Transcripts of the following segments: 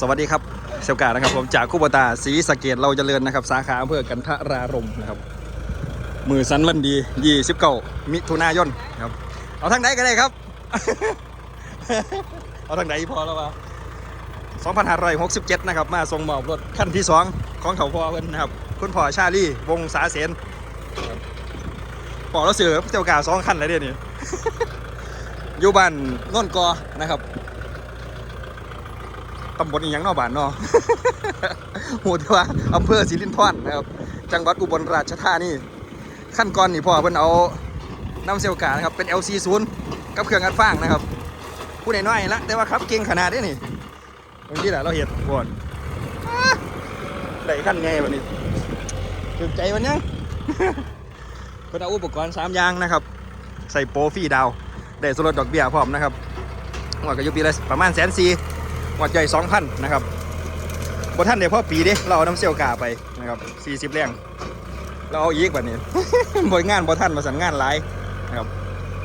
สวัสดีครับเซลกานะครับผมจากคูบตาศรีสะเกดเราเจริญนะครับ สาขาอำเภอกันทรารมนะครับ มือสันวันดี29มิถุนายนครับ เอาทางไหนก็ได้ครับ เอาทางไหนพอแล้ววะ2567นะครับ มาส่งหมอบรถขั้นที่2ของเขาพ่อเพิ่นนะครับ คุณพ่อชาลีวงศาเสนครับพ่อเราเสือเจ้ากาสองคันเลยเดี๋ยวนี้อยู่บ้านน่นกอนะครับ ตำบลอีหยังเนอบ้านเนอหูที่ว่าอำเภอสิรินธรนะครับ จังหวัดอุบลราชธานีขั้นก่อนนี่พ่อเพิ่นเอาน้ำเซลกานะครับ เป็น LC0 กับเครื่องอัดฟางนะครับ ผู้ใดน้อยละแต่ว่าครับเก่งขนาดนี้นี่ตรงนี้แหละเราเห็นบอนได้ขั้นไงวันนี้ถึงใจวันยัง เพิ่นเอาอุปกรณ์สามอย่างนะครับ ใส่โปรฟรีดาว ได้ส่วนลดดอกเบี้ยพร้อมนะครับงวดก็อยู่ปีละประมาณแสนสี่ วัดใหญ่สองพันนะครับบท่านเดี๋ยวพ่อปีเด้เราเอาน้ำเซี่ยวกาไปนะครับสี่สิบแรงเราเอาอีกแบบนี้บริงานบท่านมาสั่งงานหลายนะครับ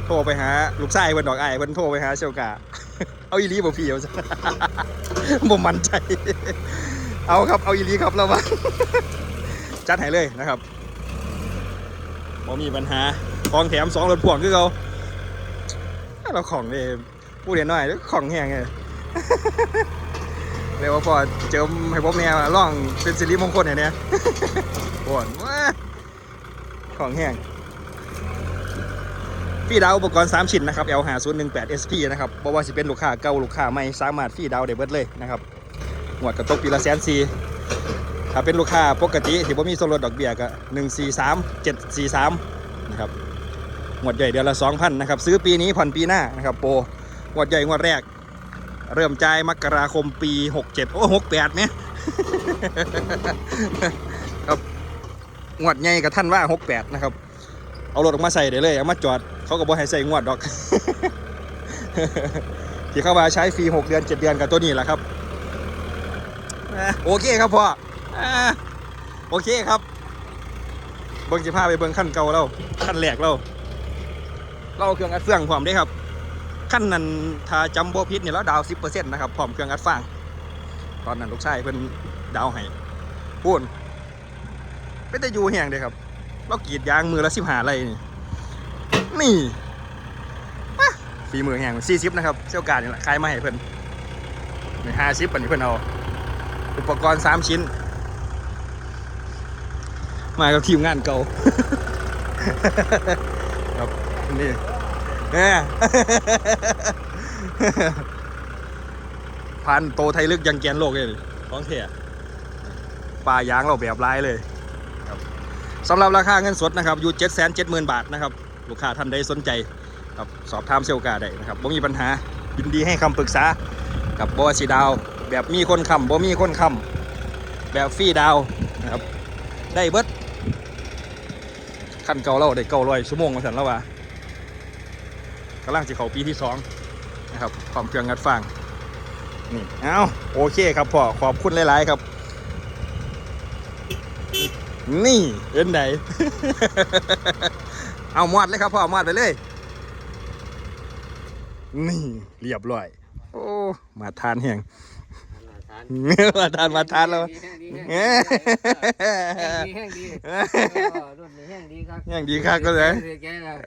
โทรไปหาลูกชายเพิ่นดอกไอ้เพิ่นโทรไปหาเซี่ยวกา เอาอีหลีบ่พี่เอาซะบ่มั่นใจ เอาครับเอาอีหลีครับเราว่าจัดให้เลยนะครับบ่มีปัญหาของแถมสองรถพ่วงคือเขาเราของเลยผู้เรียนน้อยของแห้งเลย เรียกว่าพอเจิมให้ผมเนี่ยร่องเป็นสิริมงคลเนี่ยเนี่ยปวดว้าของแห้งฟีดาวอุปกรณ์ 3 ชิ้นนะครับ L 5 0 1 8 SP นะครับบอกว่าสิเป็นลูกค้าเก่าลูกค้าใหม่สามารถฟีดาวได้เบิดเลยนะครับหวดกระตกปีละแสนสีถ้าเป็นลูกค้าปกติที่บ่มีส่วนลดดอกเบี้ยก็1 4 3 7 4 3นะครับหวดใหญ่เดือนละ2,000นะครับซื้อปีนี้ผ่อนปีหน้านะครับโปรหวดใหญ่หวดแรก เริ่มจ่ายมกราคมปี 67 โอ้68เนี่ยครับงวดใหญ่กับท่านว่า 68 นะครับ เอารถออกมาใส่ได้เลยเอามาจอดเขาก็บอกให้ใส่งวดดอก ที่เข้ามาใช้ฟรี 6 เดือน 7 เดือนกับตัวนี้แหละครับ โอเคครับพ่อโอเคครับ เบิ้งสิพาไปเบิ้งขั้นเก่าเราขั้นแรกเราเราเอาเครื่องอัดเฟื่องพร้อมได้ครับ ขั้นนั้นถ้าจำโบพิษเนี่ยแล้วดาวสิบเปอร์เซ็นต์นะครับพร้อมเครื่องอัดฟาง ตอนนั้นลูกชายเพิ่นดาวให้พูนเป็นแต่อยู่แห่งเด้ครับเรากรีดยางมือละสิบหาไรนี่นี่ฝีมือแห่งสี่สิบนะครับเซี่ยวการนี่แหละขายมาให้เพิ่นในห้าสิบปันนี้เพิ่นเอาอุปกรณ์สามชิ้น มากับทีมงานเก่า ครับนี่ แหม่พันโตไทยลึกยังแกนโลกเลยของเทียปลายางเราแบบลายเลยครับสำหรับราคาเงินสดนะครับอยู่เจ็ดแสนเจ็ดหมื่นบาทนะครับ ลูกค้าท่านใดสนใจครับสอบถามเซลกาได้นะครับบ่มีปัญหายินดีให้คำปรึกษากับบอสีดาว แบบมีคนคำบ่มีคนคำแบบฟรีดาวนะครับได้เบิดขั้นเก่าเราได้เก่าร้อยชั่วโมงมาสันแล้วว่า กำลังจะเข้าปีที่สองนะครับความเครื่องงัดฟางนี่เอาโอเคครับพ่อขอบคุณหลาย ๆ ครับ นี่เอ็นไหน เอามอดเลยครับพ่อมอดไปเลย นี่เรียบร้อย โอ้มาทานแห้งมาทานมาทานแล้วแห้งดีเอ้ยแห้งดีรุ่นนี้แห้งดีครับแห้งดีครับก็เลยแกแล้ว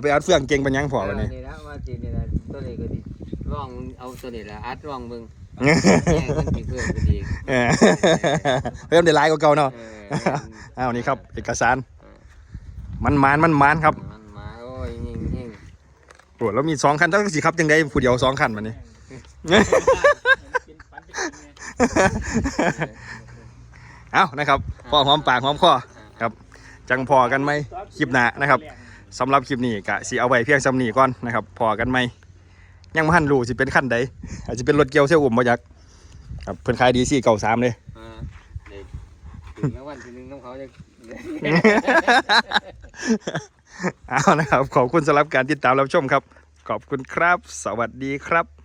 เอาไปอัดเฟืองเก่งเป็นยังพอวันนี้นี่ละว่าจีนี่ละตัวนี้ก็ดีร่องเอาตัวนี้ละอัดร่องมึงแห้งมันสิเพื่อนก็ดีเออเริ่มได้ร้ายกว่าเก่าเนาะเอออ้าวนี่ครับ เอกสาร มันมานมันมานครับมันมาโอ้ยยิงยิงโอ้แล้วมีสองคันต้องสิครับยังได้ผู้เดียวสองคันมันนี่เอานะครับพอหอมปากหอมคอครับ จังพอกันไหมคลิปหน้านะครับ สำหรับคลิปนี้กะสิเอาไว้เพียงสำนีก่อนนะครับพอกันไหมยังไม่ทันรู้สิเป็นขั้นใดอาจจะเป็นรถเกียวเซี่ยวอุ่มบ่ยักครับเพิ่นขายดีสี่เก่าสามเลยอ่าเด็กถึงแล้ววันที่หนึ่งน้องเขาจะ เอานะครับขอบคุณสำหรับการติดตามรับชมครับ ขอบคุณครับ สวัสดีครับ